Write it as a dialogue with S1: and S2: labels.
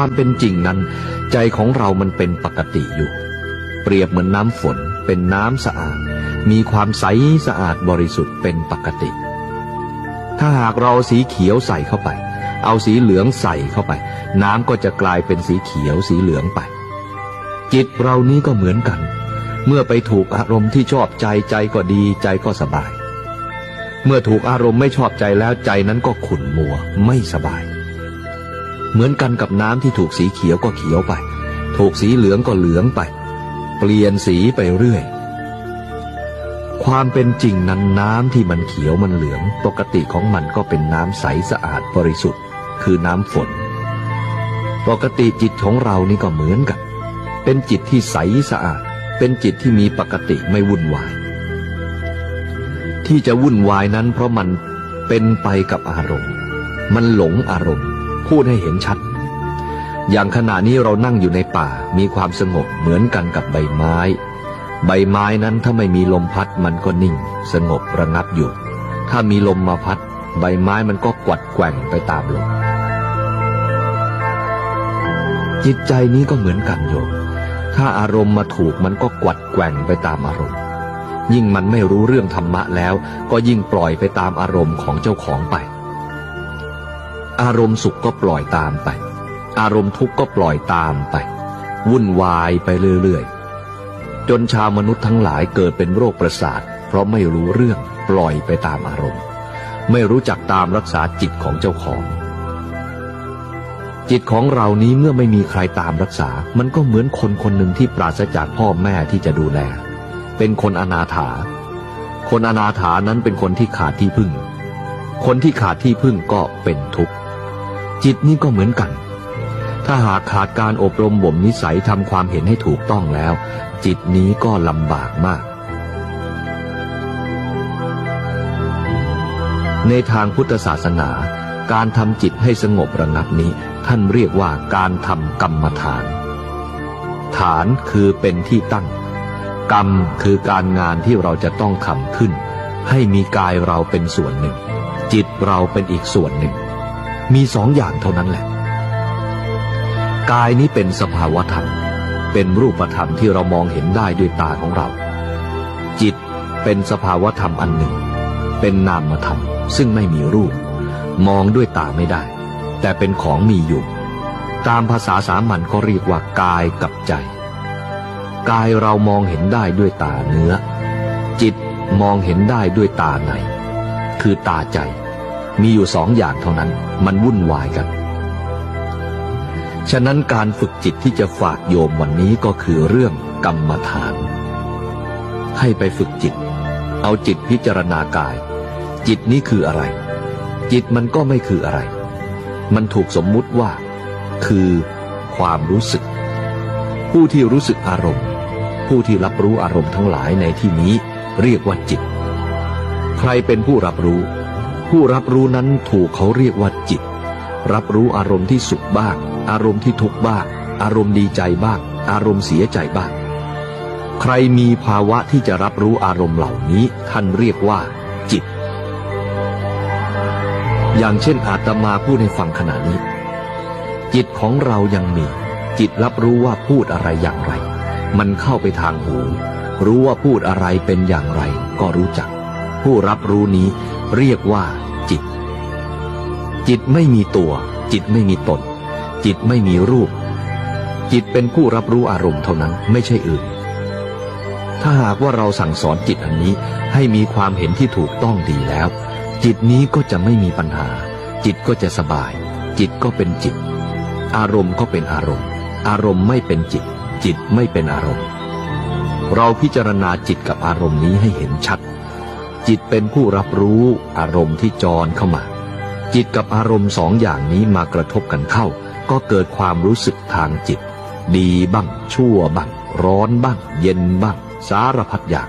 S1: ความเป็นจริงนั้น ใจของเรามันเป็นปกติอยู่ เปรียบเหมือนน้ำฝนเป็นน้ำสะอาด มีความใสสะอาดบริสุทธิ์เป็นปกติ ถ้าหากเราสีเขียวใส่เข้าไป เอาสีเหลืองใส่เข้าไป น้ำก็จะกลายเป็นสีเขียวสีเหลืองไป จิตเรานี้ก็เหมือนกัน เมื่อไปถูกอารมณ์ที่ชอบใจใจก็ดีใจก็สบาย เมื่อถูกอารมณ์ไม่ชอบใจแล้วใจนั้นก็ขุ่นมัวไม่สบาย เหมือนกันกับน้ำที่ถูกสีเขียวก็เขียวไป ถูกสีเหลืองก็เหลืองไป เปลี่ยนสีไปเรื่อย ความเป็นจริงนั้นน้ำที่มันเขียวมันเหลือง ปกติของมันก็เป็นน้ำใสสะอาดบริสุทธิ์ คือน้ำฝน ปกติจิตของเรานี่ก็เหมือนกัน เป็นจิตที่ใสสะอาด เป็นจิตที่มีปกติไม่วุ่นวาย ที่จะวุ่นวายนั้นเพราะมันเป็นไปกับอารมณ์ มันหลงอารมณ์ พูดให้เห็นชัด อย่างขณะนี้เรานั่งอยู่ในป่ามีความสงบเหมือนกันกับใบไม้ ใบไม้นั้นถ้าไม่มีลมพัดมันก็นิ่ง สงบระงับอยู่ ถ้ามีลมมาพัด ใบไม้มันก็กวัดแกว่งไปตามลมจิตใจนี้ก็เหมือนกันโยมถ้าอารมณ์มาถูกมันก็กวัดแกว่งไปตามอารมณ์ ยิ่งมันไม่รู้เรื่องธรรมะแล้ว ก็ยิ่งปล่อยไปตามอารมณ์ของเจ้าของไป อารมณ์สุขก็ปล่อยตามไป อารมณ์ทุกข์ก็ปล่อยตามไป วุ่นวายไปเรื่อยๆ จนชาวมนุษย์ทั้งหลายเกิดเป็นโรคประสาท เพราะไม่รู้เรื่องปล่อยไปตามอารมณ์ ไม่รู้จักตามรักษาจิตของเจ้าของ จิตของเรานี้เมื่อไม่มีใครตามรักษา มันก็เหมือนคนคนหนึ่งที่ปราศจากพ่อแม่ที่จะดูแล เป็นคนอนาถา คนอนาถานั้นเป็นคนที่ขาดที่พึ่ง คนที่ขาดที่พึ่งก็เป็นทุกข์ จิตนี้ก็เหมือนกัน ถ้าหากขาดการอบรมบ่มนิสัยทำความเห็นให้ถูกต้องแล้ว จิตนี้ก็ลำบากมาก ในทางพุทธศาสนา การทำจิตให้สงบระงับนี้ ท่านเรียกว่าการทำกรรมฐาน ฐานคือเป็นที่ตั้ง กรรมคือการงานที่เราจะต้องทำขึ้น ให้มีกายเราเป็นส่วนหนึ่ง จิตเราเป็นอีกส่วนหนึ่ง มีสองอย่างเท่านั้นแหละ กายนี้เป็นสภาวธรรม เป็นรูปธรรมที่เรามองเห็นได้ด้วยตาของเรา จิตเป็นสภาวธรรมอันหนึ่ง เป็นนามธรรม ซึ่งไม่มีรูป มองด้วยตาไม่ได้ แต่เป็นของมีอยู่ ตามภาษาสามัญก็เรียกว่ากายกับใจ กายเรามองเห็นได้ด้วยตาเนื้อ จิตมองเห็นได้ด้วยตาใน คือตาใจ มีอยู่สองอย่างเท่านั้น มันวุ่นวายกัน ฉะนั้นการฝึกจิตที่จะฝากโยมวันนี้ก็คือเรื่องกรรมฐาน ให้ไปฝึกจิต เอาจิตพิจารณากาย จิตนี้คืออะไร จิตมันก็ไม่คืออะไร มันถูกสมมุติว่า คือความรู้สึก ผู้ที่รู้สึกอารมณ์ ผู้ที่รับรู้อารมณ์ทั้งหลายในที่นี้เรียกว่าจิต ใครเป็นผู้รับรู้ ผู้รับรู้นั้นถูกเขาเรียกว่าจิต รับรู้อารมณ์ที่สุขบ้าง อารมณ์ที่ทุกข์บ้าง อารมณ์ดีใจบ้าง อารมณ์เสียใจบ้าง ใครมีภาวะที่จะรับรู้อารมณ์เหล่านี้ท่านเรียกว่า จิต อย่างเช่นอาตมาพูดให้ฟังขณะนี้ จิตของเรายังมี จิตรับรู้ว่าพูดอะไรอย่างไร มันเข้าไปทางหู รู้ว่าพูดอะไรเป็นอย่างไร ก็รู้จัก ผู้รับรู้นี้ เรียกว่า จิต จิตไม่มีตัว จิตไม่มีตน จิตไม่มีรูป จิตเป็นผู้รับรู้อารมณ์เท่านั้นไม่ใช่อื่น ถ้าหากว่าเราสั่งสอนจิตอันนี้ให้มีความเห็นที่ถูกต้องดีแล้ว จิตนี้ก็จะไม่มีปัญหา จิตก็จะสบาย จิตก็เป็นจิต อารมณ์ก็เป็นอารมณ์ อารมณ์ไม่เป็นจิต จิตไม่เป็นอารมณ์ เราพิจารณาจิตกับอารมณ์นี้ให้เห็นชัด จิตเป็นผู้รับรู้อารมณ์ที่จรเข้ามา จิตกับอารมณ์สองอย่างนี้มากระทบกันเข้า ก็เกิดความรู้สึกทางจิต ดีบ้าง ชั่วบ้าง ร้อนบ้าง เย็นบ้าง สารพัดอย่าง